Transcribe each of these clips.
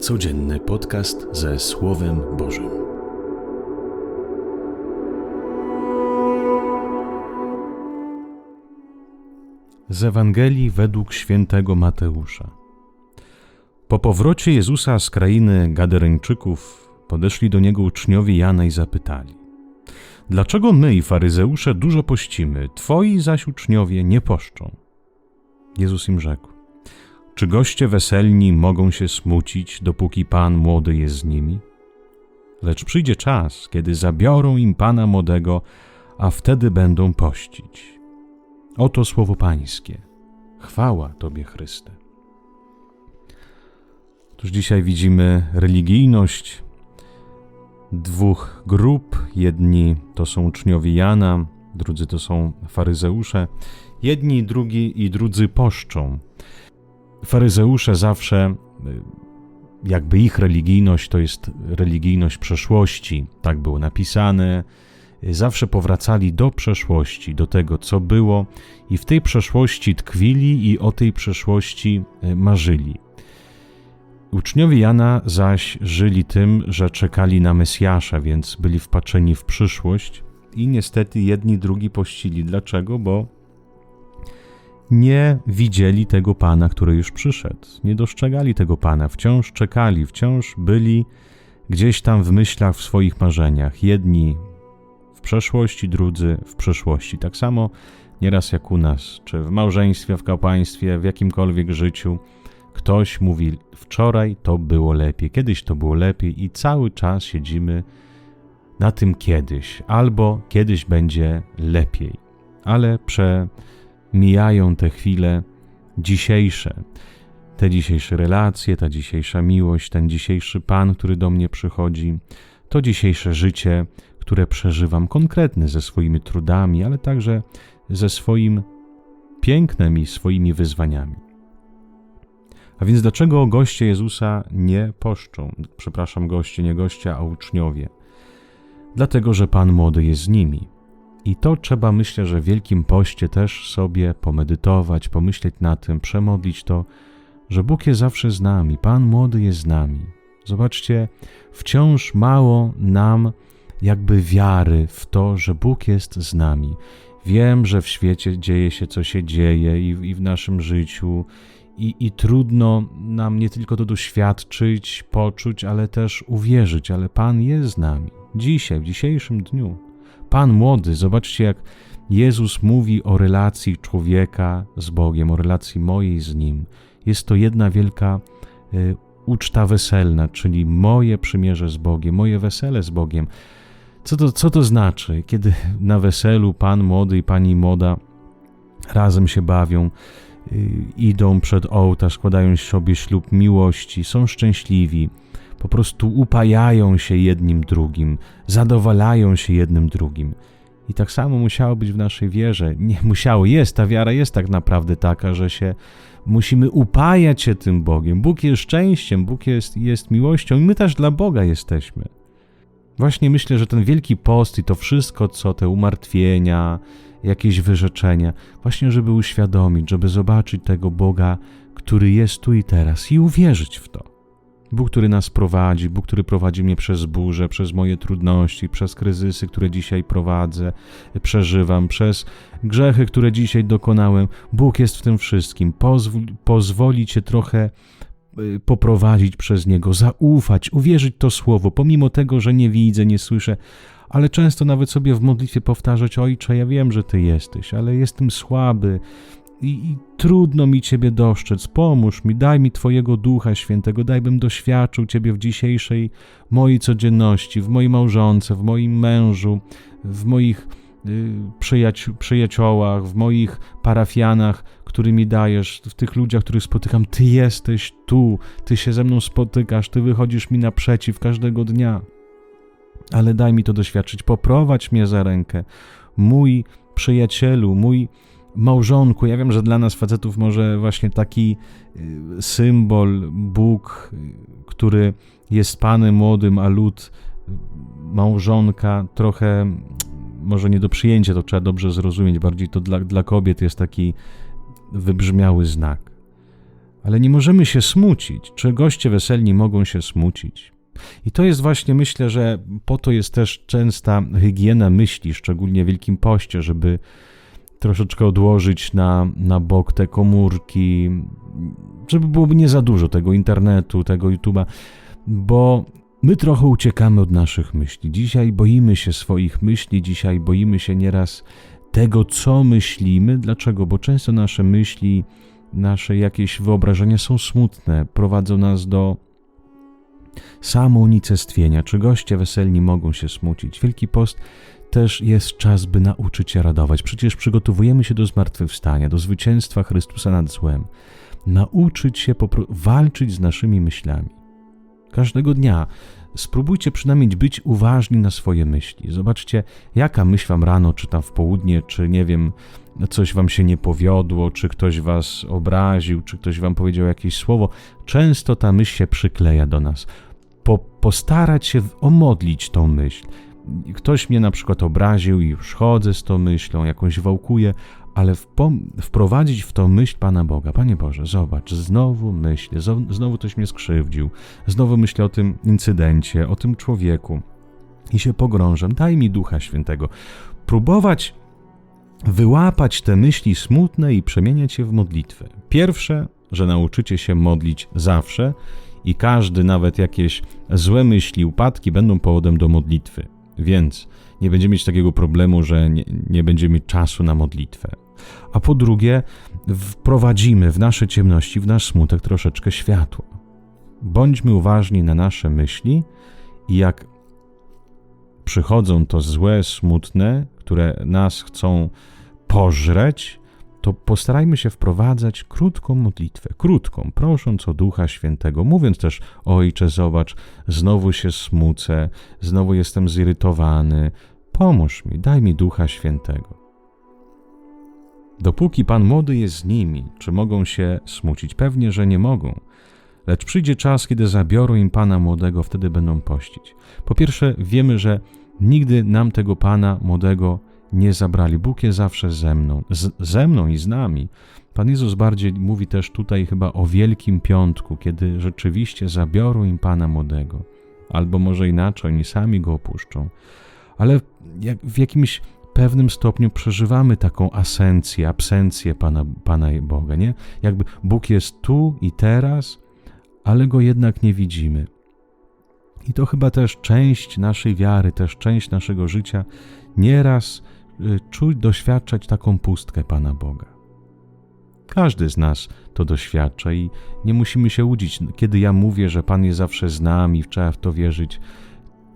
Codzienny podcast ze Słowem Bożym. Z Ewangelii według świętego Mateusza. Po powrocie Jezusa z krainy Gadereńczyków podeszli do niego uczniowie Jana i zapytali: Dlaczego my i faryzeusze dużo pościmy, twoi zaś uczniowie nie poszczą? Jezus im rzekł: czy goście weselni mogą się smucić, dopóki pan młody jest z nimi? Lecz przyjdzie czas, kiedy zabiorą im pana młodego, a wtedy będą pościć. Oto słowo Pańskie. Chwała Tobie, Chryste. Otóż dzisiaj widzimy religijność dwóch grup. Jedni to są uczniowie Jana, drudzy to są faryzeusze. Jedni, drugi i drudzy poszczą. Faryzeusze zawsze, y, jakby ich religijność to jest religijność przeszłości, tak było napisane, y, zawsze powracali do przeszłości, do tego, co było, i w tej przeszłości tkwili i o tej przeszłości y, marzyli. Uczniowie Jana zaś żyli tym, że czekali na Mesjasza, więc byli wpatrzeni w przyszłość i niestety jedni drugi pościli. Dlaczego? Bo nie widzieli tego Pana, który już przyszedł, nie dostrzegali tego Pana, wciąż czekali, wciąż byli gdzieś tam w myślach, w swoich marzeniach. Jedni w przeszłości, drudzy w przyszłości. Tak samo nieraz jak u nas, czy w małżeństwie, w kapłaństwie, w jakimkolwiek życiu. Ktoś mówi, wczoraj to było lepiej, kiedyś to było lepiej, i cały czas siedzimy na tym kiedyś, albo kiedyś będzie lepiej. Ale prze mijają te chwile dzisiejsze, te dzisiejsze relacje, ta dzisiejsza miłość, ten dzisiejszy Pan, który do mnie przychodzi, to dzisiejsze życie, które przeżywam konkretne ze swoimi trudami, ale także ze swoim pięknem i swoimi wyzwaniami. A więc dlaczego goście Jezusa nie poszczą? Przepraszam, goście, nie goście, a uczniowie. Dlatego, że Pan młody jest z nimi. I to trzeba, myślę, że w Wielkim Poście też sobie pomedytować, pomyśleć na tym, przemodlić to, że Bóg jest zawsze z nami, Pan młody jest z nami. Zobaczcie, wciąż mało nam jakby wiary w to, że Bóg jest z nami. Wiem, że w świecie dzieje się, co się dzieje i, i w naszym życiu, i, i trudno nam nie tylko to doświadczyć, poczuć, ale też uwierzyć, ale Pan jest z nami. Dzisiaj, w dzisiejszym dniu. Pan młody, zobaczcie, jak Jezus mówi o relacji człowieka z Bogiem, o relacji mojej z Nim. Jest to jedna wielka y, uczta weselna, czyli moje przymierze z Bogiem, moje wesele z Bogiem. Co to, co to znaczy, kiedy na weselu Pan młody i Pani młoda razem się bawią, y, idą przed ołtarz, składają sobie ślub miłości, są szczęśliwi, po prostu upajają się jednym drugim, zadowalają się jednym drugim. I tak samo musiało być w naszej wierze. Nie musiało, jest, ta wiara jest tak naprawdę taka, że się musimy upajać się tym Bogiem. Bóg jest szczęściem, Bóg jest, jest miłością i my też dla Boga jesteśmy. Właśnie myślę, że ten wielki post i to wszystko, co te umartwienia, jakieś wyrzeczenia, właśnie żeby uświadomić, żeby zobaczyć tego Boga, który jest tu i teraz i uwierzyć w to. Bóg, który nas prowadzi, Bóg, który prowadzi mnie przez burzę, przez moje trudności, przez kryzysy, które dzisiaj prowadzę, przeżywam, przez grzechy, które dzisiaj dokonałem. Bóg jest w tym wszystkim. Pozwól, pozwoli Cię trochę y, poprowadzić przez Niego, zaufać, uwierzyć to słowo, pomimo tego, że nie widzę, nie słyszę, ale często nawet sobie w modlitwie powtarzać: Ojcze, ja wiem, że Ty jesteś, ale jestem słaby, i, i, trudno mi Ciebie dostrzec. Pomóż mi, daj mi Twojego Ducha Świętego, daj bym doświadczył Ciebie w dzisiejszej mojej codzienności, w mojej małżonce, w moim mężu, w moich y, przyjaci przyjaciołach, w moich parafianach, którymi dajesz, w tych ludziach, których spotykam. Ty jesteś tu, Ty się ze mną spotykasz, Ty wychodzisz mi naprzeciw każdego dnia. Ale daj mi to doświadczyć, poprowadź mnie za rękę. Mój przyjacielu, mój małżonku. Ja wiem, że dla nas facetów może właśnie taki y, symbol, Bóg, który jest Panem młodym, a lud, y, małżonka, trochę może nie do przyjęcia, to trzeba dobrze zrozumieć. Bardziej to dla, dla kobiet jest taki wybrzmiały znak. ale nie możemy się smucić. Czy goście weselni mogą się smucić? I to jest właśnie, myślę, że po to jest też częsta hygiena myśli, szczególnie w Wielkim Poście, żeby troszeczkę odłożyć na, na bok te komórki, żeby byłoby nie za dużo tego internetu, tego YouTube'a, bo my trochę uciekamy od naszych myśli. Dzisiaj boimy się swoich myśli, dzisiaj boimy się nieraz tego, co myślimy. Dlaczego? Bo często nasze myśli, nasze jakieś wyobrażenia są smutne, prowadzą nas do samounicestwienia. Czy goście weselni mogą się smucić? Wielki Post też jest czas, by nauczyć się radować. Przecież przygotowujemy się do zmartwychwstania, do zwycięstwa Chrystusa nad złem. Nauczyć się walczyć z naszymi myślami. Każdego dnia spróbujcie przynajmniej być uważni na swoje myśli. Zobaczcie, jaka myśl wam rano, czy tam w południe, czy nie wiem, coś wam się nie powiodło, czy ktoś was obraził, czy ktoś wam powiedział jakieś słowo. Często ta myśl się przykleja do nas. Po, postarać się omodlić tą myśl. Ktoś mnie na przykład obraził i już chodzę z tą myślą, jakąś wałkuję, ale wprowadzić w tą myśl Pana Boga. Panie Boże, zobacz, znowu myślę, znowu ktoś mnie skrzywdził, znowu myślę o tym incydencie, o tym człowieku i się pogrążam. Daj mi Ducha Świętego. Próbować wyłapać te myśli smutne i przemieniać je w modlitwę. Pierwsze, że nauczycie się modlić zawsze i każdy, nawet jakieś złe myśli, upadki będą powodem do modlitwy. Więc nie będziemy mieć takiego problemu, że nie, nie będziemy mieć czasu na modlitwę. A po drugie, wprowadzimy w nasze ciemności, w nasz smutek troszeczkę światła. Bądźmy uważni na nasze myśli i jak przychodzą to złe, smutne, które nas chcą pożreć, to postarajmy się wprowadzać krótką modlitwę, krótką, prosząc o Ducha Świętego, mówiąc też: Ojcze, zobacz, znowu się smucę, znowu jestem zirytowany, pomóż mi, daj mi Ducha Świętego. Dopóki Pan młody jest z nimi, czy mogą się smucić? Pewnie, że nie mogą. Lecz przyjdzie czas, kiedy zabiorą im Pana młodego, wtedy będą pościć. Po pierwsze, wiemy, że nigdy nam tego Pana młodego nie zabrali. Bóg jest zawsze ze mną, z, ze mną i z nami. Pan Jezus bardziej mówi też tutaj chyba o Wielkim Piątku, kiedy rzeczywiście zabiorą im Pana młodego. Albo może inaczej, oni sami go opuszczą. Ale jak, w jakimś pewnym stopniu przeżywamy taką asencję, absencję Pana, Pana Boga, nie? Jakby Bóg jest tu i teraz, ale Go jednak nie widzimy. I to chyba też część naszej wiary, też część naszego życia nieraz czuć, doświadczać taką pustkę Pana Boga. Każdy z nas to doświadcza i nie musimy się łudzić. Kiedy ja mówię, że Pan jest zawsze z nami, trzeba w to wierzyć,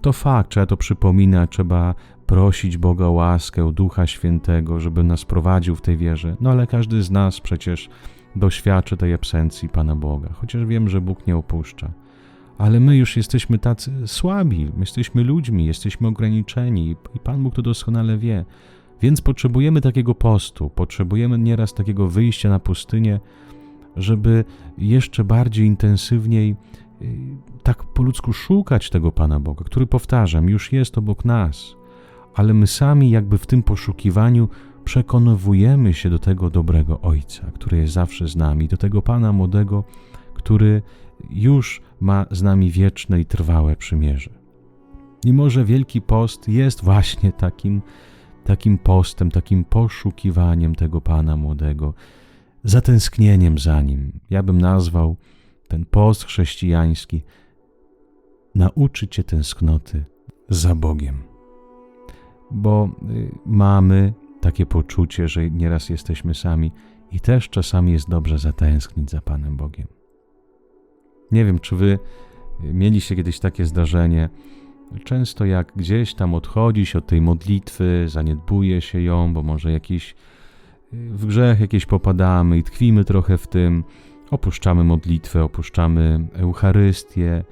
to fakt, trzeba to przypominać, trzeba prosić Boga o łaskę, o Ducha Świętego, żeby nas prowadził w tej wierze. No ale każdy z nas przecież doświadczy tej absencji Pana Boga, chociaż wiem, że Bóg nie opuszcza. Ale my już jesteśmy tacy słabi, my jesteśmy ludźmi, jesteśmy ograniczeni i Pan Bóg to doskonale wie. Więc potrzebujemy takiego postu, potrzebujemy nieraz takiego wyjścia na pustynię, żeby jeszcze bardziej intensywniej y, tak po ludzku szukać tego Pana Boga, który powtarzam, już jest obok nas, ale my sami jakby w tym poszukiwaniu przekonywujemy się do tego dobrego Ojca, który jest zawsze z nami, do tego Pana młodego, który już ma z nami wieczne i trwałe przymierze. I może Wielki Post jest właśnie takim, takim postem, takim poszukiwaniem tego Pana młodego, zatęsknieniem za Nim. Ja bym nazwał ten post chrześcijański nauczyć Cię tęsknoty za Bogiem. Bo y, mamy takie poczucie, że nieraz jesteśmy sami i też czasami jest dobrze zatęsknić za Panem Bogiem. Nie wiem, czy wy mieliście kiedyś takie zdarzenie. Często jak gdzieś tam odchodzi się od tej modlitwy, zaniedbuje się ją, bo może jakiś w grzech jakieś popadamy i tkwimy trochę w tym, opuszczamy modlitwę, opuszczamy Eucharystię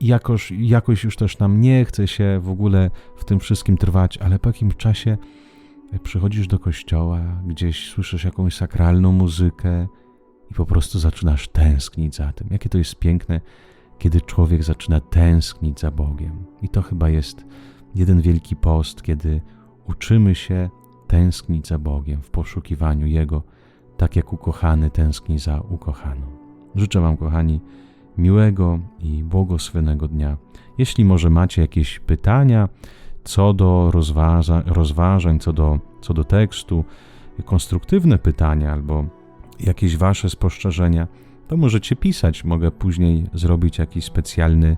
i jakoś, jakoś już też nam nie chce się w ogóle w tym wszystkim trwać, ale po jakimś czasie przychodzisz do kościoła, gdzieś słyszysz jakąś sakralną muzykę i po prostu zaczynasz tęsknić za tym. Jakie to jest piękne, kiedy człowiek zaczyna tęsknić za Bogiem. I to chyba jest jeden wielki post, kiedy uczymy się tęsknić za Bogiem w poszukiwaniu Jego tak jak ukochany tęskni za ukochaną. Życzę Wam, kochani, miłego i błogosławionego dnia. Jeśli może macie jakieś pytania co do rozważa, rozważań, co do, co do tekstu, konstruktywne pytania albo jakieś Wasze spostrzeżenia, to możecie pisać. Mogę później zrobić jakiś specjalny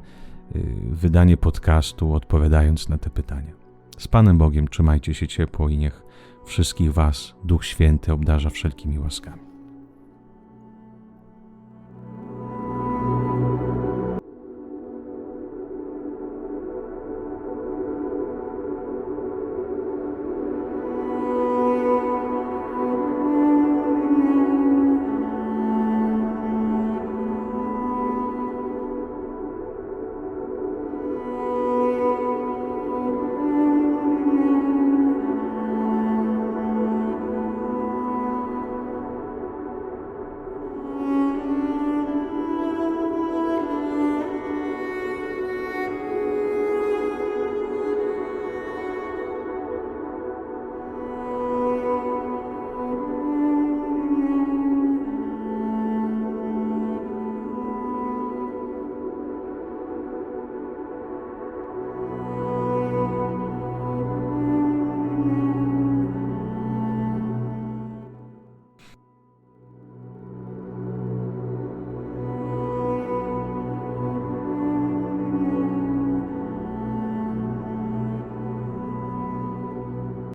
y, wydanie podcastu, odpowiadając na te pytania. Z Panem Bogiem trzymajcie się ciepło i niech wszystkich Was Duch Święty obdarza wszelkimi łaskami.